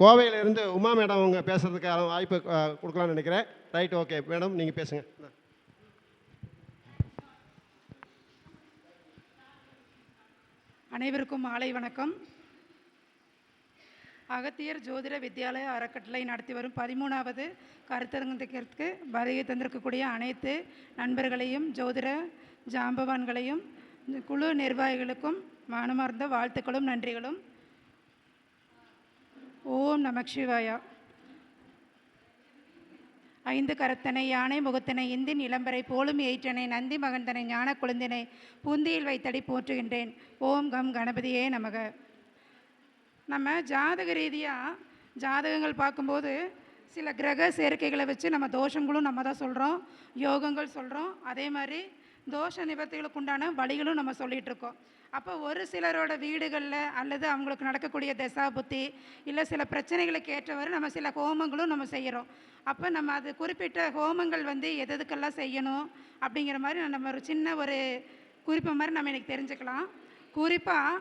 கோவையிலேருந்து Uma madam அவங்க பேசுகிறதுக்கான வாய்ப்பு கொடுக்கலாம்னு நினைக்கிறேன். ரைட் ஓகே மேடம் நீங்கள் பேசுங்க. அனைவருக்கும் மாலை வணக்கம். அகத்தியர் ஜோதிட வித்யாலய அறக்கட்டளை நடத்தி வரும் பதிமூணாவது கருத்தரங்கத்திற்கு வருகை தந்திருக்கக்கூடிய அனைத்து நண்பர்களையும் ஜோதிட ஜாம்பவான்களையும் குழு நிர்வாகிகளுக்கும் மனமார்ந்த வாழ்த்துக்களும் நன்றிகளும். ஓம் நமக் சிவாயா. ஐந்து கரத்தனை யானை முகத்தனை இந்தின் இளம்பரை போலும் ஏற்றனை நந்தி மகந்தனை ஞான குழந்தினை பூந்தியில் வைத்தடி போற்றுகின்றேன். ஓம் கம் கணபதியே நமக. நம்ம ஜாதக ரீதியாக ஜாதகங்கள் பார்க்கும்போது சில கிரக சேர்க்கைகளை வச்சு நம்ம தோஷங்களும் நம்ம தான் சொல்கிறோம் யோகங்கள் சொல்கிறோம் அதே மாதிரி தோஷ நிவர்த்திகளுக்கு உண்டான வழிகளும் நம்ம சொல்லிகிட்ருக்கோம் அப்போ ஒரு சிலரோட வீடுகளில் அல்லது அவங்களுக்கு நடக்கக்கூடிய தசா புத்தி இல்லை சில பிரச்சனைகளுக்கு ஏற்றவாறு நம்ம சில ஹோமங்களும் நம்ம செய்கிறோம் அப்போ நம்ம அது குறிப்பிட்ட ஹோமங்கள் வந்து எது எதுக்கெல்லாம் செய்யணும் அப்படிங்கிற மாதிரி நம்ம ஒரு சின்ன ஒரு குறிப்பு மாதிரி நம்ம எனக்கு தெரிஞ்சுக்கலாம். குறிப்பாக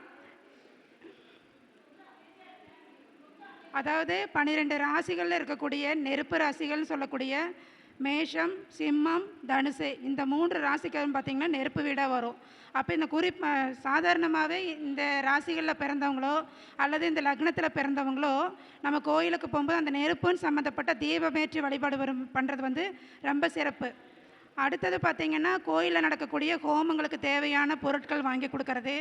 அதாவது பன்னிரெண்டு ராசிகளில் இருக்கக்கூடிய நெருப்பு ராசிகள்னு சொல்லக்கூடிய மேஷம் சிம்மம் தனுசு இந்த மூன்று ராசிக்காரும் பார்த்திங்கன்னா நெருப்பு வீடாக வரும். அப்போ இந்த குறி சாதாரணமாகவே இந்த ராசிகளில் பிறந்தவங்களோ அல்லது இந்த லக்னத்தில் பிறந்தவங்களோ நம்ம கோயிலுக்கு போகும்போது அந்த நெருப்புன்னு சம்மந்தப்பட்ட தீபமேற்றி வழிபாடு வரும் பண்ணுறது வந்து ரொம்ப சிறப்பு. அடுத்தது பார்த்திங்கன்னா கோயிலில் நடக்கக்கூடிய ஹோமங்களுக்கு தேவையான பொருட்கள் வாங்கி கொடுக்கறது.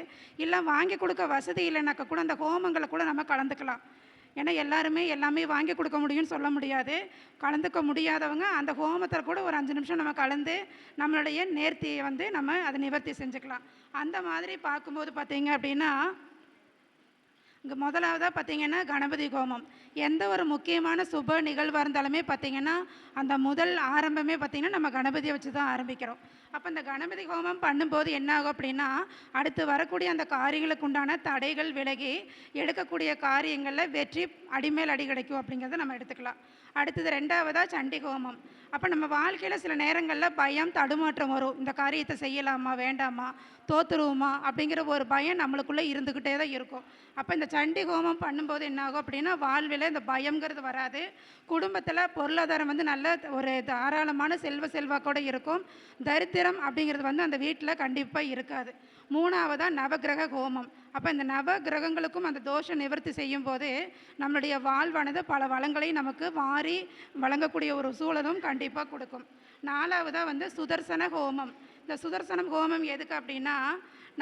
இல்லை வாங்கி கொடுக்க வசதி இல்லைனாக்கா கூட அந்த ஹோமங்களை கூட நம்ம கலந்துக்கலாம். ஏன்னா எல்லாருமே எல்லாமே வாங்கி கொடுக்க முடியும்னு சொல்ல முடியாது. கலந்துக்க முடியாதவங்க அந்த ஹோமத்தில் கூட ஒரு அஞ்சு நிமிஷம் நம்ம கலந்து நம்மளுடைய நேர்த்தியை வந்து நம்ம அதை நிவர்த்தி செஞ்சுக்கலாம். அந்த மாதிரி பார்க்கும்போது பார்த்தீங்க அப்படின்னா இங்கே முதலாவதாக பார்த்தீங்கன்னா கணபதி ஹோமம். எந்த ஒரு முக்கியமான சுப நிகழ்வாக இருந்தாலுமே பார்த்தீங்கன்னா அந்த முதல் ஆரம்பமே பார்த்திங்கன்னா நம்ம கணபதியை வச்சு தான் ஆரம்பிக்கிறோம். அப்போ இந்த கணபதி ஹோமம் பண்ணும்போது என்ன ஆகும் அப்படின்னா அடுத்து வரக்கூடிய அந்த காரியங்களுக்கு உண்டான தடைகள் விலகி எடுக்கக்கூடிய காரியங்களில் வெற்றி அடிமேல் அடி கிடைக்கும் அப்படிங்கிறத நம்ம எடுத்துக்கலாம். அடுத்தது ரெண்டாவதாக சண்டி ஹோமம் அப்போ நம்ம வாழ்க்கையில் சில நேரங்களில் பயம் தடுமாற்றம் வரும். இந்த காரியத்தை செய்யலாமா வேண்டாமா தோத்துருவோமா அப்படிங்கிற ஒரு பயம் நம்மளுக்குள்ளே இருந்துக்கிட்டே தான் இருக்கும். அப்போ இந்த சண்டி ஹோமம் பண்ணும்போது என்ன ஆகும் அப்படின்னா வாழ்வில் இந்த பயங்கிறது வராது. குடும்பத்தில் பொருளாதாரம் வந்து நல்ல ஒரு தாராளமான செல்வ செல்வாக்கோடு இருக்கும். தரித்திரம் அப்படிங்கிறது வந்து அந்த வீட்டில் கண்டிப்பாக இருக்காது. மூணாவதாக நவக்கிரக ஹோமம். அப்போ இந்த நவ கிரகங்களுக்கும் அந்த தோஷ நிவர்த்தி செய்யும் போது நம்மளுடைய வாழ்வானது பல வளங்களை நமக்கு வாரி வழங்கக்கூடிய ஒரு சூழலும் கண்டிப்பாக கொடுக்கும். நாலாவதாக வந்து சுதர்சன ஹோமம். இந்த சுதர்சனம் ஹோமம் எதுக்கு அப்படின்னா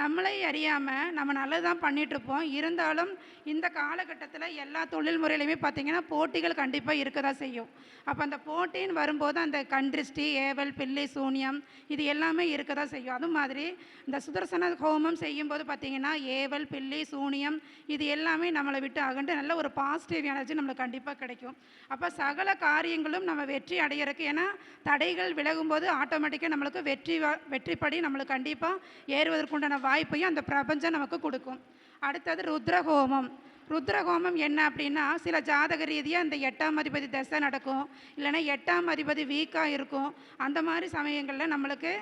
நம்மளை அறியாமல் நம்ம நல்லது தான் பண்ணிகிட்ருப்போம் இருந்தாலும் இந்த காலகட்டத்தில் எல்லா தொழில் முறையிலையுமே பார்த்திங்கன்னா போட்டிகள் கண்டிப்பாக இருக்க தான் செய்யும். அப்போ அந்த போட்டின்னு வரும்போது அந்த கண்திருஷ்டி ஏவல் பில்லி சூனியம் இது எல்லாமே இருக்க தான் செய்யும். அது மாதிரி இந்த சுதர்சன ஹோமம் செய்யும்போது பார்த்திங்கன்னா ஏவல் பில்லி சூனியம் இது எல்லாமே நம்மளை விட்டு அகன்று நல்ல ஒரு பாசிட்டிவ் எனர்ஜி நம்மளுக்கு கண்டிப்பாக கிடைக்கும். அப்போ சகல காரியங்களும் நம்ம வெற்றி அடையிறதுக்கு ஏன்னா தடைகள் விலகும்போது ஆட்டோமேட்டிக்காக நம்மளுக்கு வெற்றி வெற்றிப்படி நம்மளுக்கு கண்டிப்பாக ஏறுவதற்குண்டான வாய்ப்பையும் அந்த பிரபஞ்சம் நமக்கு கொடுக்கும். அடுத்தது ருத்ரஹோமம். ருத்ரஹோமம் என்ன அப்படின்னா சில ஜாதக ரீதியாக அந்த எட்டாம் அதிபதி தசை நடக்கும். இல்லைன்னா எட்டாம் அதிபதி வீக்காக இருக்கும். அந்த மாதிரி சமயங்களில் நம்மளுக்கு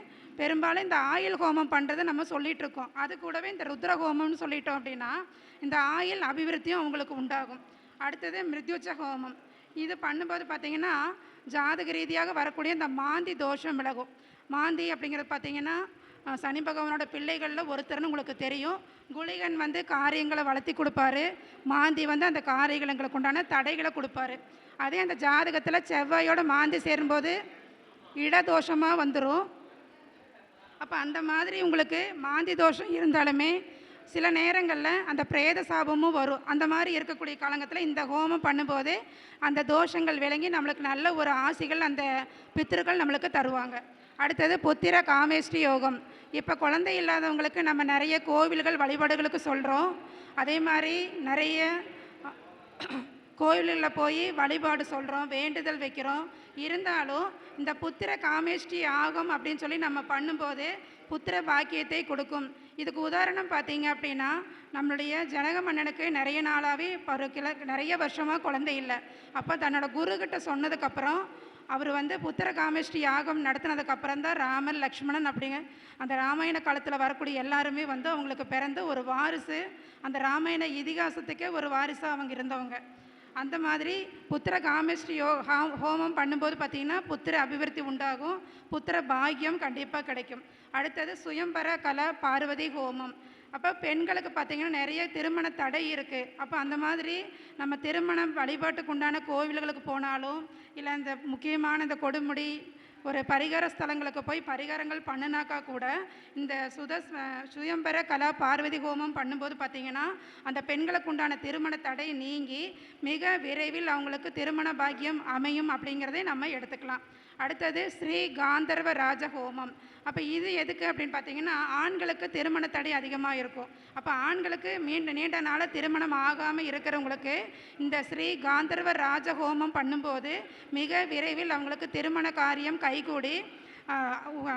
பெரும்பாலும் இந்த ஆயில் ஹோமம் பண்ணுறதை நம்ம சொல்லிகிட்டு இருக்கோம். அது கூடவே இந்த ருத்ரஹோமம்னு சொல்லிட்டோம் அப்படின்னா இந்த ஆயில் அபிவிருத்தியும் அவங்களுக்கு உண்டாகும். அடுத்தது மிருத்யுச்ச ஹோமம். இது பண்ணும்போது பார்த்தீங்கன்னா ஜாதக ரீதியாக வரக்கூடிய இந்த மாந்தி தோஷம் விலகும். மாந்தி அப்படிங்கிறது பார்த்திங்கன்னா சனி பகவானோட பிள்ளைகளில் ஒருத்தர்னு உங்களுக்கு தெரியும். குளிகன் வந்து காரியங்களை வளர்த்தி கொடுப்பாரு. மாந்தி வந்து அந்த காரியங்களுக்கு உண்டான தடைகளை கொடுப்பாரு. அதே அந்த ஜாதகத்தில் செவ்வாயோட மாந்தி சேரும்போது இடதோஷமாக வந்துடும் அப்போ அந்த மாதிரி உங்களுக்கு மாந்தி தோஷம் இருந்தாலுமே சில நேரங்களில் அந்த பிரேத சாபமும் வரும். அந்த மாதிரி இருக்கக்கூடிய காலங்கத்தில் இந்த ஹோமம் பண்ணும்போது அந்த தோஷங்கள் விளங்கி நம்மளுக்கு நல்ல ஒரு ஆசைகள் அந்த பித்திருக்கள் நம்மளுக்கு தருவாங்க. அடுத்தது புத்திர காமேஷ்டி யோகம். இப்போ குழந்தை இல்லாதவங்களுக்கு நம்ம நிறைய கோவில்கள் வழிபாடுகளுக்கு சொல்கிறோம் அதே மாதிரி நிறைய கோவில்களில் போய் வழிபாடு சொல்கிறோம் வேண்டுதல் வைக்கிறோம். இருந்தாலும் இந்த புத்திர காமேஷ்டி ஆகும் அப்படின்னு சொல்லி நம்ம பண்ணும்போது புத்திர பாக்கியத்தை கொடுக்கும். இதுக்கு உதாரணம் பார்த்தீங்க அப்படின்னா நம்மளுடைய ஜனக மன்னனுக்கு நிறைய நாளாகவே ஒரு கிள நிறைய வருஷமாக குழந்தை இல்லை. அப்போ தன்னோட குருக்கிட்ட சொன்னதுக்கப்புறம் அவர் வந்து புத்திர காமேஷ்டி யாகம் நடத்தினதுக்கப்புறம் தான் ராமன் லக்ஷ்மணன் அப்படிங்க அந்த ராமாயண காலத்தில் வரக்கூடிய எல்லாருமே வந்து அவங்களுக்கு பிறந்த ஒரு வாரிசு அந்த ராமாயண இதிகாசத்துக்கே ஒரு வாரிசாக அவங்க இருந்தவங்க. அந்த மாதிரி புத்திர காமேஷ்டி யோ ஹோமம் பண்ணும்போது பார்த்திங்கன்னா புத்திர அபிவிருத்தி உண்டாகும் புத்திர பாக்கியம் கண்டிப்பாக கிடைக்கும். அடுத்தது சுயம்பர கலா பார்வதி ஹோமம். அப்போ பெண்களுக்கு பார்த்திங்கன்னா நிறைய திருமண தடை இருக்குது அப்போ அந்த மாதிரி நம்ம திருமணம் வழிபாட்டுக்கு உண்டான கோவில்களுக்கு போனாலும் இல்லை இந்த முக்கியமான இந்த கொடுமுடி ஒரு பரிகார ஸ்தலங்களுக்கு போய் பரிகாரங்கள் பண்ணினாக்கா கூட இந்த சுத சுயம்பர கலா பார்வதி ஹோமம் பண்ணும்போது பார்த்திங்கன்னா அந்த பெண்களுக்கு உண்டான திருமண தடை நீங்கி மிக விரைவில் அவங்களுக்கு திருமண பாக்கியம் அமையும் அப்படிங்கிறதை நம்ம எடுத்துக்கலாம். அடுத்தது ஸ்ரீ காந்தர்வ ராஜ ஹோமம் அப்போ இது எதுக்கு அப்படின்னு பார்த்தீங்கன்னா ஆண்களுக்கு திருமண தடை அதிகமாக இருக்கும் அப்போ ஆண்களுக்கு மீண்ட நீண்ட நாளாக திருமணம் ஆகாமல் இருக்கிறவங்களுக்கு இந்த ஸ்ரீ காந்தர்வ ராஜ ஹோமம் பண்ணும்போது மிக விரைவில் அவங்களுக்கு திருமண காரியம் கைகூடி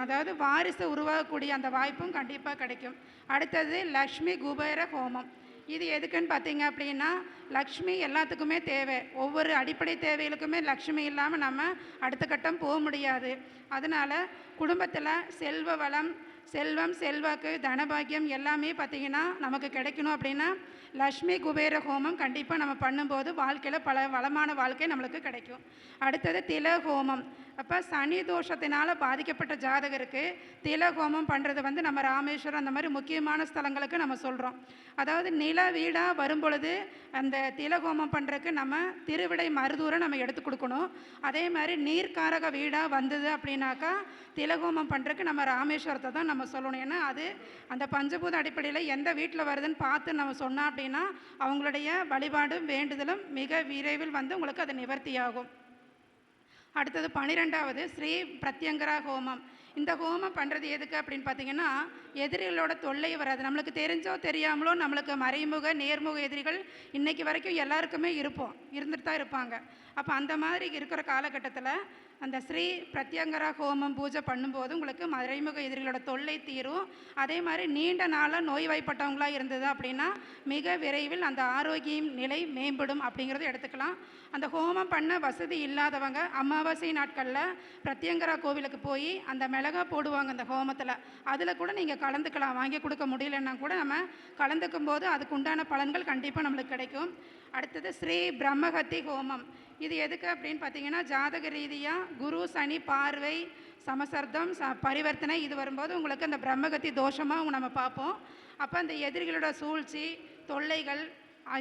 அதாவது வாரிசு உருவாகக்கூடிய அந்த வாய்ப்பும் கண்டிப்பாக கிடைக்கும். அடுத்தது லக்ஷ்மி குபேர ஹோமம். இது எதுக்குன்னு பார்த்தீங்க அப்படின்னா லக்ஷ்மி எல்லாத்துக்குமே தேவை. ஒவ்வொரு அடிப்படை தேவைகளுக்குமே லக்ஷ்மி இல்லாமல் நம்ம அடுத்த கட்டம் போக முடியாது. அதனால் குடும்பத்தில் செல்வ வளம் செல்வம் செல்வாக்கு தனபாகியம் எல்லாமே பார்த்திங்கன்னா நமக்கு கிடைக்கணும் அப்படின்னா லக்ஷ்மி குபேர ஹோமம் கண்டிப்பாக நம்ம பண்ணும்போது வாழ்க்கையில் பல வளமான வாழ்க்கை நம்மளுக்கு கிடைக்கும். அடுத்தது தில ஹோமம் அப்போ சனி தோஷத்தினால் பாதிக்கப்பட்ட ஜாதகருக்கு திலகோமம் பண்ணுறது வந்து நம்ம ராமேஸ்வரம் அந்த மாதிரி முக்கியமான ஸ்தலங்களுக்கு நம்ம சொல்கிறோம் அதாவது நில வீடாக வரும்பொழுது அந்த திலகோமம் பண்ணுறதுக்கு நம்ம திருவிடை மருதூரை நம்ம எடுத்து கொடுக்கணும். அதே மாதிரி நீர்க்காரக வீடாக வந்தது அப்படின்னாக்கா திலகோமம் பண்ணுறதுக்கு நம்ம ராமேஸ்வரத்தை தான் நம்ம சொல்லணும். ஏன்னா அது அந்த பஞ்சபூத அடிப்படையில் எந்த வீட்டில் வருதுன்னு பார்த்து நம்ம சொன்னோம் அப்படின்னா அவங்களுடைய வழிபாடும் வேண்டுதலும் மிக விரைவில் வந்து உங்களுக்கு அது நிவர்த்தியாகும். அடுத்தது பன்னிரெண்டாவது ஸ்ரீ பிரத்யங்கரா ஹோமம். இந்த ஹோமம் பண்ணுறது எதுக்கு அப்படின்னு பார்த்தீங்கன்னா எதிரிகளோட தொல்லை வராது. நம்மளுக்கு தெரிஞ்சோ தெரியாமலோ நம்மளுக்கு மறைமுக நேர்முக எதிரிகள் இன்றைக்கு வரைக்கும் எல்லாருக்குமே இருப்போம். இருந்துட்டு தான் இருப்பாங்க. அப்போ அந்த மாதிரி இருக்கிற காலகட்டத்தில் அந்த ஸ்ரீ பிரத்யங்கரா ஹோமம் பூஜை பண்ணும்போது உங்களுக்கு மறைமுக எதிரிகளோட தொல்லை தீரும். அதே மாதிரி நீண்ட நாளாக நோய்வாய்ப்பட்டவங்களாக இருந்தது அப்படின்னா மிக விரைவில் அந்த ஆரோக்கியம் நிலை மேம்படும் அப்படிங்கிறத எடுத்துக்கலாம். அந்த ஹோமம் பண்ண வசதி இல்லாதவங்க அமாவாசை நாட்களில் பிரத்யங்கரா கோவிலுக்கு போய் அந்த மிளகா போடுவாங்க அந்த ஹோமத்தில். அதில் கூட நீங்கள் கலந்துக்கலாம். வாங்கி கொடுக்க முடியலன்னா கூட நம்ம கலந்துக்கும் போது அதுக்கு உண்டான பலன்கள் கண்டிப்பாக நம்மளுக்கு கிடைக்கும். அடுத்தது ஸ்ரீ பிரம்மகத்தி ஹோமம். இது எதுக்கு அப்படின்னு பார்த்தீங்கன்னா ஜாதக ரீதியாக குரு சனி பார்வை சமசர்தம் ச பரிவர்த்தனை இது வரும்போது உங்களுக்கு அந்த பிரம்மகத்தி தோஷமாக நம்ம பார்ப்போம். அப்போ அந்த எதிரிகளோட சூழ்ச்சி தொல்லைகள்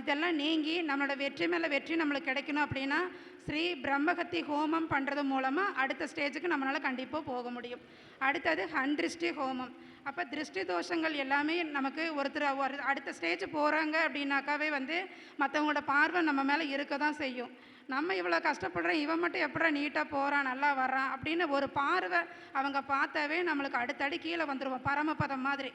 இதெல்லாம் நீங்கி நம்மளோட வெற்றி மேலே வெற்றி நம்மளுக்கு கிடைக்கணும் அப்படின்னா ஸ்ரீ பிரம்மகத்தி ஹோமம் பண்ணுறது மூலமாக அடுத்த ஸ்டேஜுக்கு நம்மளால் கண்டிப்பாக போக முடியும். அடுத்தது ஹன் ஹோமம். அப்போ திருஷ்டி தோஷங்கள் எல்லாமே நமக்கு ஒருத்தர் ஒரு அடுத்த ஸ்டேஜ் போகிறாங்க அப்படின்னாக்காவே வந்து மற்றவங்களோட பார்வை நம்ம மேலே இருக்க தான் செய்யும். நம்ம இவ்வளோ கஷ்டப்படுறோம் இவன் மட்டும் எப்படா நீட்டாக போகிறான் நல்லா வர்றான் அப்படின்னு ஒரு பார்வை அவங்க பார்த்தாவே நம்மளுக்கு அடுத்தடி கீழே வந்துடுவோம் பரமபதம் மாதிரி.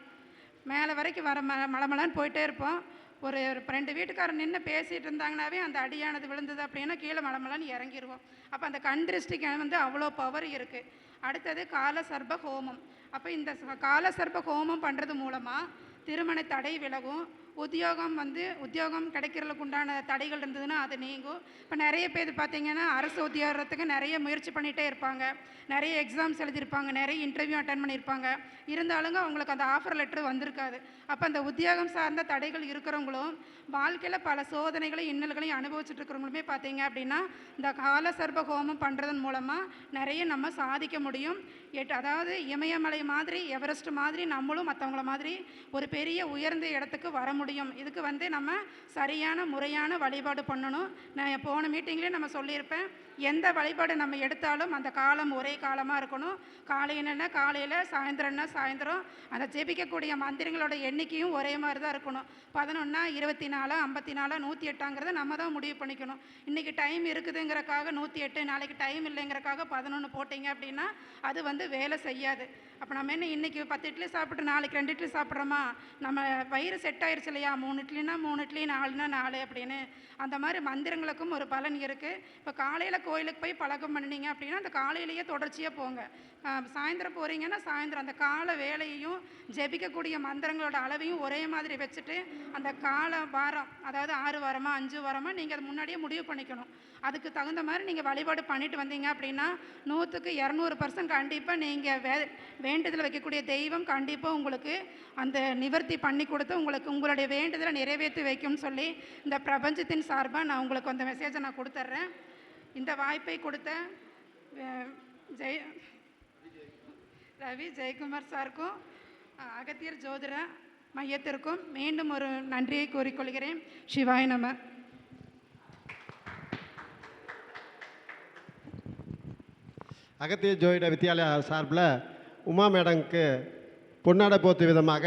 மேலே வரைக்கும் வர ம மலமலன்னு போயிட்டே இருப்போம். ஒரு ஒரு ரெண்டு வீட்டுக்காரர் நின்று பேசிகிட்டு இருந்தாங்கனாவே அந்த அடியானது விழுந்தது அப்படின்னா கீழே மலமலன்னு இறங்கிடுவோம் அப்போ அந்த கண் திருஷ்டிக்கு வந்து அவ்வளோ பவர் இருக்குது அடுத்தது கால சர்ப ஹோமம். அப்போ இந்த கால சர்ப ஹோமம் பண்ணுறது மூலமாக திருமண தடை விலகும். உத்தியோகம் வந்து உத்தியோகம் கிடைக்கிறதுக்கு உண்டான தடைகள் இருந்ததுன்னா அது நீங்கும். இப்போ நிறைய பேர் பார்த்தீங்கன்னா அரசு உத்தியோகத்துக்கு நிறைய முயற்சி பண்ணிகிட்டே இருப்பாங்க. நிறைய எக்ஸாம்ஸ் எழுதியிருப்பாங்க நிறைய இன்டர்வியூ அட்டன் பண்ணியிருப்பாங்க. இருந்தாலுங்க அவங்களுக்கு அந்த ஆஃபர் லெட்டர் வந்திருக்காது. அப்போ அந்த உத்தியோகம் சார்ந்த தடைகள் இருக்கிறவங்களும் வாழ்க்கையில் பல சோதனைகளையும் இன்னல்களையும் அனுபவிச்சுட்டு இருக்கிறவங்களுமே பார்த்தீங்க அப்படின்னா இந்த கால சர்ப ஹோமம் பண்ணுறதன் மூலமாக நிறைய நம்ம சாதிக்க முடியும். எட் அதாவது இமயமலை மாதிரி எவரெஸ்ட் மாதிரி நம்மளும் மற்றவங்கள மாதிரி ஒரு பெரிய உயர்ந்த இடத்துக்கு வர முடியும். இதுக்கு வந்து நம்ம சரியான முறையான வழிபாடு பண்ணணும். நான் போன மீட்டிங்லேயே நம்ம சொல்லியிருப்பேன். எந்த வழிபாடு நம்ம எடுத்தாலும் அந்த காலம் ஒரே காலமாக இருக்கணும். காலையினா காலையில் சாயந்தரம்னா சாயந்தரம். அந்த ஜெபிக்கக்கூடிய மந்திரங்களோட எண்ணிக்கையும் ஒரே மாதிரி தான் இருக்கணும். பதினொன்னா இருபத்தி நாலா ஐம்பத்தி நாலா நூற்றி எட்டாங்கிறத நம்ம தான் முடிவு பண்ணிக்கணும். இன்றைக்கி டைம் இருக்குதுங்கிறக்காக நூற்றி எட்டு நாளைக்கு டைம் இல்லைங்கிறக்காக பதினொன்று போட்டிங்க அப்படின்னா அது வந்து வேலை செய்யாது. அப்போ நம்ம என்ன இன்றைக்கி பத்து இட்லி சாப்பிட்டு நாளைக்கு ரெண்டு இட்லி சாப்பிட்றோமா? நம்ம வயிறு செட் ஆயிடுச்சு இல்லையா? மூணு இட்லினா மூணு இட்லி நாலுனா நாலு அப்படின்னு. அந்த மாதிரி மந்திரங்களுக்கும் ஒரு பலன் இருக்குது இப்போ காலையில் கோயிலுக்கு போய் பழக்கம் பண்ணினீங்க அப்படின்னா அந்த காலையிலேயே தொடர்ச்சியாக போங்க. சாயந்தரம் போகிறீங்கன்னா சாயந்தரம் அந்த கால வேலையையும் ஜெபிக்கக்கூடிய மந்திரங்களோட அளவையும் ஒரே மாதிரி வச்சுட்டு அந்த கால வாரம் அதாவது ஆறு வாரமாக அஞ்சு வாரமாக நீங்கள் அது முன்னாடியே முடிவு பண்ணிக்கணும். அதுக்கு தகுந்த மாதிரி நீங்கள் வழிபாடு பண்ணிட்டு வந்தீங்க அப்படின்னா நூற்றுக்கு இரநூறு பர்சன்ட் கண்டிப்பாக நீங்கள் வே வேண்டுதல் வைக்கக்கூடிய தெய்வம் கண்டிப்பாக உங்களுக்கு அந்த நிவர்த்தி பண்ணி கொடுத்து உங்களுக்கு உங்களுடைய வேண்டுதலை நிறைவேற்றி வைக்கும்னு சொல்லி இந்த பிரபஞ்சத்தின் சார்பாக நான் உங்களுக்கு அந்த மெசேஜை நான் கொடுத்துட்றேன் இந்த வாய்ப்பை கொடுத்த ஜெய ரவி ஜெயக்குமார் சாருக்கும் அகத்தியர் ஜோதிட மையத்திற்கும் மீண்டும் ஒரு நன்றியை கூறிக்கொள்கிறேன். சிவாய் நம. அகத்திய ஜோதிட வித்யாலயா சார்பில் உமா மேடம்க்கு பொன்னாடை போத்து விதமாக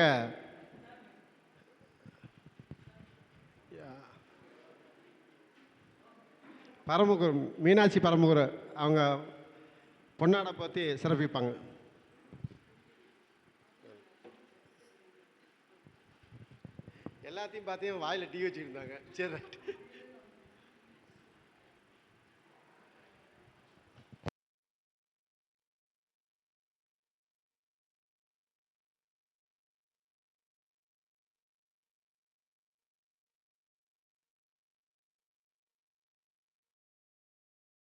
பரமகுரு மீனாட்சி பரமகுரு அவங்க பொன்னாடை பற்றி சிறப்பிப்பாங்க. எல்லாத்தையும் பார்த்தீங்கன்னா வாயில் டீ வச்சுருந்தாங்க சரி ரைட்